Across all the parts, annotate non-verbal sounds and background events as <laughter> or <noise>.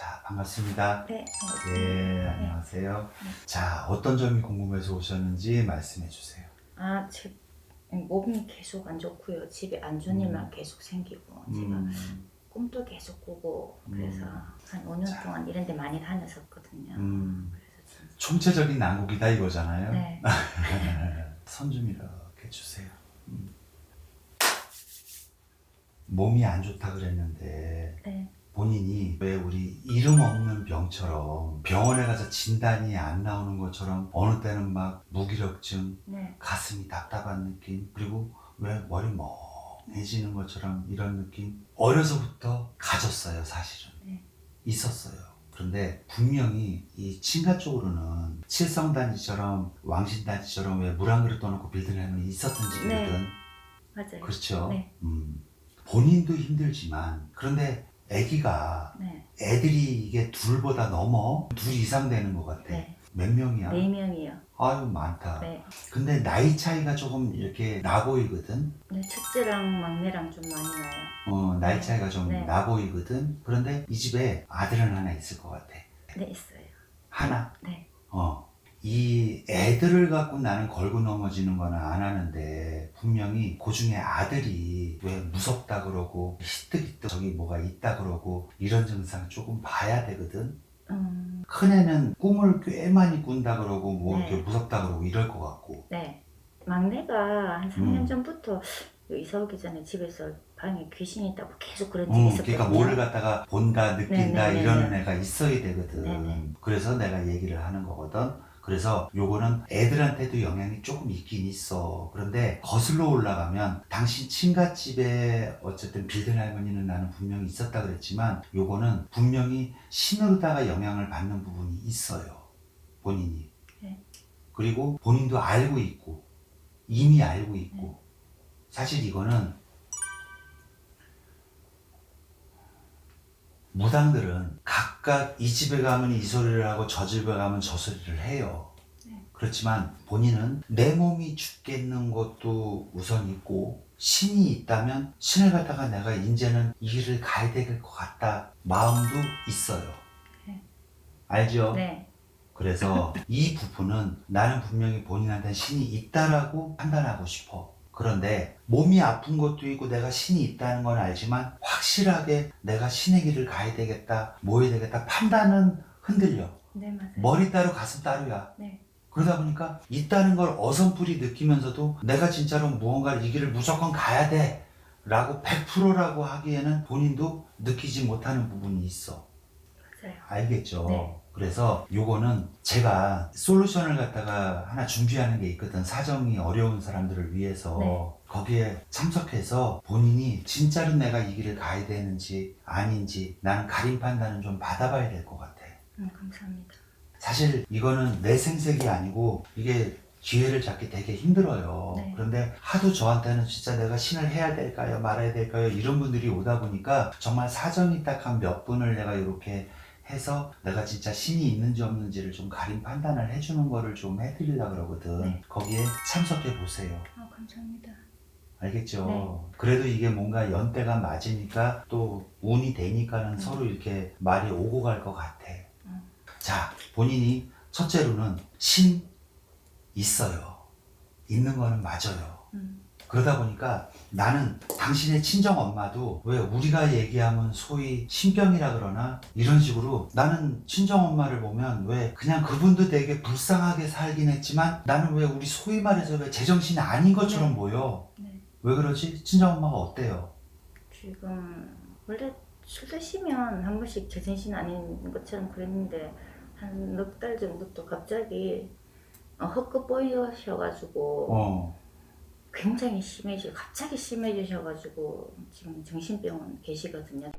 자, 반갑습니다. 네, 예, 안녕하세요. 자, 어떤 점이 궁금해서 오셨는지 말씀해 주세요. 아, 제 몸이 계속 안 좋고요. 집에 안 좋은 일만 계속 생기고 제가 음, 꿈도 계속 꾸고 그래서 음. 한 5년 동안 이런 데 많이 다녔었거든요. 음, 그래서 총체적인 난국이다 이거잖아요. 네. <laughs> 손좀 이렇게 주세요. 음. 몸이 안 좋다 그랬는데 네. 본인이 왜 우리 이름 없는 병처럼 병원에 가서 진단이 안 나오는 것처럼 어느 때는 막 무기력증, 네. 가슴이 답답한 느낌, 그리고 왜 머리 멍해지는 것처럼 이런 느낌 어려서부터 가졌어요, 사실은. 네. 있었어요. 그런데 분명히 이 친가 쪽으로는 칠성단지처럼 왕신단지처럼 왜 물 한 그릇 떠놓고 빌드라는 있었던 집이거든. 맞아요. 그렇죠. 네. 음. 본인도 힘들지만 그런데 아기가 네. 애들이 이게 둘보다 넘어 둘 이상 되는 것 같아. 네. 몇 명이야? 네 명이요. 아유 많다. 네. 근데 나이 차이가 조금 이렇게 나 보이거든. 네. 첫째랑 막내랑 좀 많이 나요. 어 나이 네. 차이가 좀 네. 나 보이거든. 그런데 이 집에 아들은 하나 있을 것 같아. 네, 있어요. 하나. 네. 어. 이 애들을 갖고 나는 걸고 넘어지는 거는 안 하는데 분명히 그 중에 아들이 왜 무섭다 그러고 히뜩히뜩 저기 뭐가 있다 그러고 이런 증상 조금 봐야 되거든. 음, 큰애는 꿈을 꽤 많이 꾼다 그러고 뭐 네. 이렇게 무섭다 그러고 이럴 것 같고. 네. 막내가 한 3년 음. 전부터 이사 오기 전에 집에서 방에 귀신이 있다고 계속 그런 적이 음, 있었거든요. 그러니까 뭐를 갖다가 본다 느낀다 네, 네, 이러는 네. 애가 있어야 되거든. 네, 네. 그래서 내가 얘기를 하는 거거든. 그래서 요거는 애들한테도 영향이 조금 있긴 있어. 그런데 거슬러 올라가면 당신 친가집에 어쨌든 빌든 할머니는 나는 분명히 있었다 그랬지만 요거는 분명히 신으로다가 영향을 받는 부분이 있어요. 본인이. 네. 그리고 본인도 알고 있고 이미 알고 있고 네. 사실 이거는 무당들은 각 각 이 집에 가면 이 소리를 하고 저 집에 가면 저 소리를 해요. 네. 그렇지만 본인은 내 몸이 죽겠는 것도 우선 있고 신이 있다면 신을 갖다가 내가 이제는 이 길을 가야 될 것 같다 마음도 있어요. 네. 알죠? 네. 그래서 이 부분은 나는 분명히 본인한테 신이 있다라고 판단하고 싶어. 그런데 몸이 아픈 것도 있고 내가 신이 있다는 건 알지만 확실하게 내가 신의 길을 가야 되겠다, 뭐 해야 되겠다 판단은 흔들려. 네, 맞아요. 머리 따로 가슴 따로야. 네. 그러다 보니까 있다는 걸 어선풀이 느끼면서도 내가 진짜로 무언가를 이 길을 무조건 가야 돼. 라고 100%라고 하기에는 본인도 느끼지 못하는 부분이 있어. 맞아요. 알겠죠? 네. 그래서 요거는 제가 솔루션을 갖다가 하나 준비하는 게 있거든. 사정이 어려운 사람들을 위해서. 네. 거기에 참석해서 본인이 진짜로 내가 이 길을 가야 되는지 아닌지 나는 가림 판단은 좀 받아봐야 될 것 같아. 음, 감사합니다. 사실 이거는 내 생색이 아니고 이게 기회를 잡기 되게 힘들어요. 네. 그런데 하도 저한테는 진짜 내가 신을 해야 될까요? 말아야 될까요? 이런 분들이 오다 보니까 정말 사정이 딱 한 몇 분을 내가 이렇게 해서 내가 진짜 신이 있는지 없는지를 좀 가림 판단을 해주는 거를 좀 해드리려고 그러거든. 네. 거기에 참석해 보세요. 아, 감사합니다. 알겠죠? 네. 그래도 이게 뭔가 연대가 맞으니까 또 운이 되니까는 음. 서로 이렇게 말이 오고 갈 것 같아. 음. 자, 본인이 첫째로는 신 있어요. 있는 거는 맞아요. 음, 그러다 보니까 나는 당신의 친정 엄마도 왜 우리가 얘기하면 소위 신병이라 그러나 이런 식으로 나는 친정 엄마를 보면 왜 그냥 그분도 되게 불쌍하게 살긴 했지만 나는 왜 우리 소위 말해서 왜 제정신이 아닌 것처럼 네. 보여. 네. 왜 그러지? 친정 엄마가 어때요? 지금 원래 술 드시면 한 번씩 제정신 아닌 것처럼 그랬는데 한 넉 달 전부터 갑자기 어, 헛것 보이셔가지고 어. 굉장히 심해져 갑자기 심해지셔가지고 지금 정신병원 계시거든요.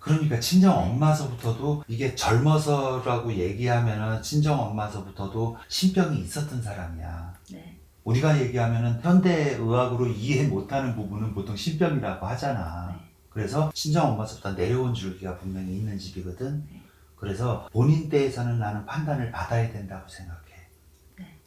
그러니까 친정 네. 엄마서부터도 이게 젊어서라고 얘기하면은 친정 엄마서부터도 신병이 있었던 사람이야. 네, 우리가 얘기하면은 현대 의학으로 이해 못하는 부분은 보통 신병이라고 하잖아. 네. 그래서 친정 엄마서부터 내려온 줄기가 분명히 있는 집이거든. 네. 그래서 본인 때에서는 나는 판단을 받아야 된다고 생각해.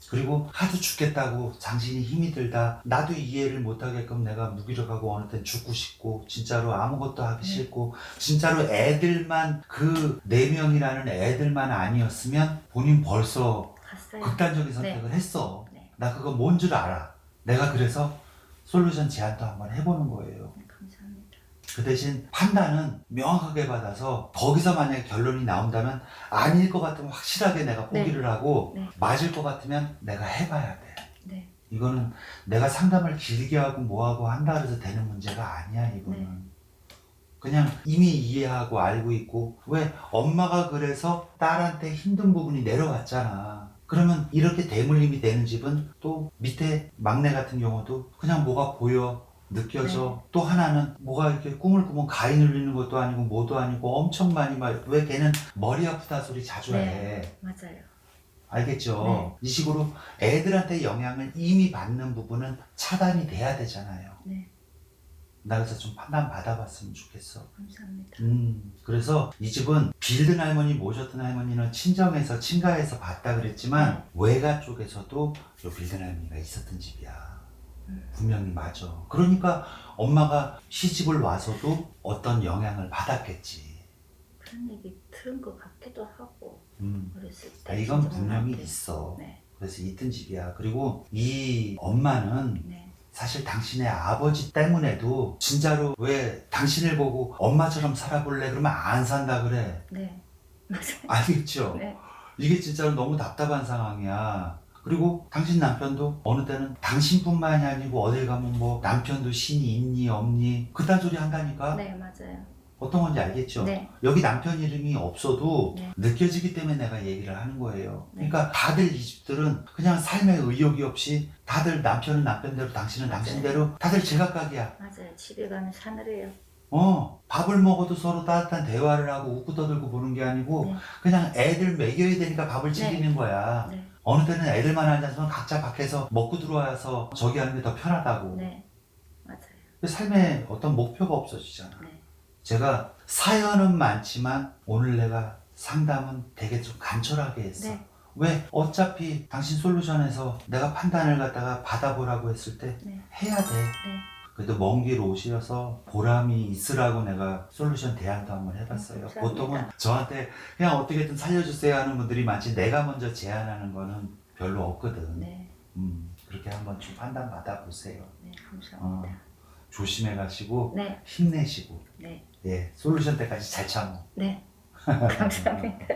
네. 그리고 하도 죽겠다고 당신이 힘이 들다 나도 이해를 못하게끔 내가 무기력하고 어느 땐 죽고 싶고 진짜로 아무것도 하기 네. 싫고 진짜로 애들만 그 네 명이라는 애들만 아니었으면 본인 벌써 갔어요. 극단적인 선택을 했어 네. 나 그거 뭔 줄 알아 내가 그래서 솔루션 제안도 한번 해보는 거예요 네, 감사합니다. 그 대신 판단은 명확하게 받아서 거기서 만약에 결론이 나온다면 아닐 것 같으면 확실하게 내가 네. 포기를 하고 네. 맞을 것 같으면 내가 해봐야 돼. 네. 이거는 내가 상담을 길게 하고 뭐하고 한다 그래서 되는 문제가 아니야 이거는. 네. 그냥 이미 이해하고 알고 있고 왜 엄마가 그래서 딸한테 힘든 부분이 내려왔잖아. 그러면 이렇게 대물림이 되는 집은 또 밑에 막내 같은 경우도 그냥 뭐가 보여 느껴져 또 하나는 뭐가 이렇게 꿈을 꾸면 가위 눌리는 것도 아니고 뭐도 아니고 엄청 많이 말왜 걔는 머리 아프다 소리 자주 네. 해 맞아요. 알겠죠 네. 이 식으로 애들한테 영향을 이미 받는 부분은 차단이 돼야 되잖아요 네. 나 그래서 좀 판단 받아봤으면 좋겠어 감사합니다. 음, 그래서 이 집은 빌든 할머니 모셨던 할머니는 친정에서 친가에서 봤다 그랬지만 네. 외가 쪽에서도 요 빌든 할머니가 있었던 집이야. 음. 분명히 맞아. 그러니까 엄마가 시집을 와서도 어떤 영향을 받았겠지. 그런 얘기 들은 것 같기도 하고 음, 어렸을 아, 때. 이건 진짜 분명히 엄마한테. 있어. 네. 그래서 있던 집이야. 그리고 이 엄마는 네. 사실 당신의 아버지 때문에도 진짜로 왜 당신을 보고 엄마처럼 살아볼래 그러면 안 산다 그래. 네. <laughs> 맞아요. 알겠죠? 네. 이게 진짜로 너무 답답한 상황이야. 그리고 당신 남편도 어느 때는 당신뿐만이 아니고 어딜 가면 뭐 남편도 신이 있니 없니 그딴 소리 한다니까 네, 맞아요. 어떤 건지 알겠죠? 네. 여기 남편 이름이 없어도 네. 느껴지기 때문에 내가 얘기를 하는 거예요. 네. 그러니까 다들 이 집들은 그냥 삶에 의욕이 없이 다들 남편은 남편대로 당신은. 당신대로 다들 제각각이야. 맞아요. 집에 가면 사늘해요. 어, 밥을 먹어도 서로 따뜻한 대화를 하고 웃고 떠들고 보는 게 아니고 네. 그냥 애들 먹여야 되니까 밥을 네. 챙기는 거야. 네. 어느 때는 애들만 앉아서 각자 밖에서 먹고 들어와서 저기 하는 게 더 편하다고. 네. 맞아요. 삶에 어떤 목표가 없어지잖아. 네. 제가 사연은 많지만 오늘 내가 상담은 되게 좀 간절하게 했어. 네. 왜? 어차피 당신 솔루션에서 내가 판단을 갖다가 받아보라고 했을 때 네. 해야 돼. 네. 그래도 먼 길 오셔서 보람이 있으라고 내가 솔루션 대안도 한번 해봤어요. 감사합니다. 보통은 저한테 그냥 어떻게든 살려주세요 하는 분들이 많지 내가 먼저 제안하는 거는 별로 없거든. 네. 음, 그렇게 한번 좀 판단 받아보세요. 네. 감사합니다. 조심해 가시고 네. 힘내시고 네. 예 솔루션 때까지 잘 참어. 네. <laughs> 감사합니다.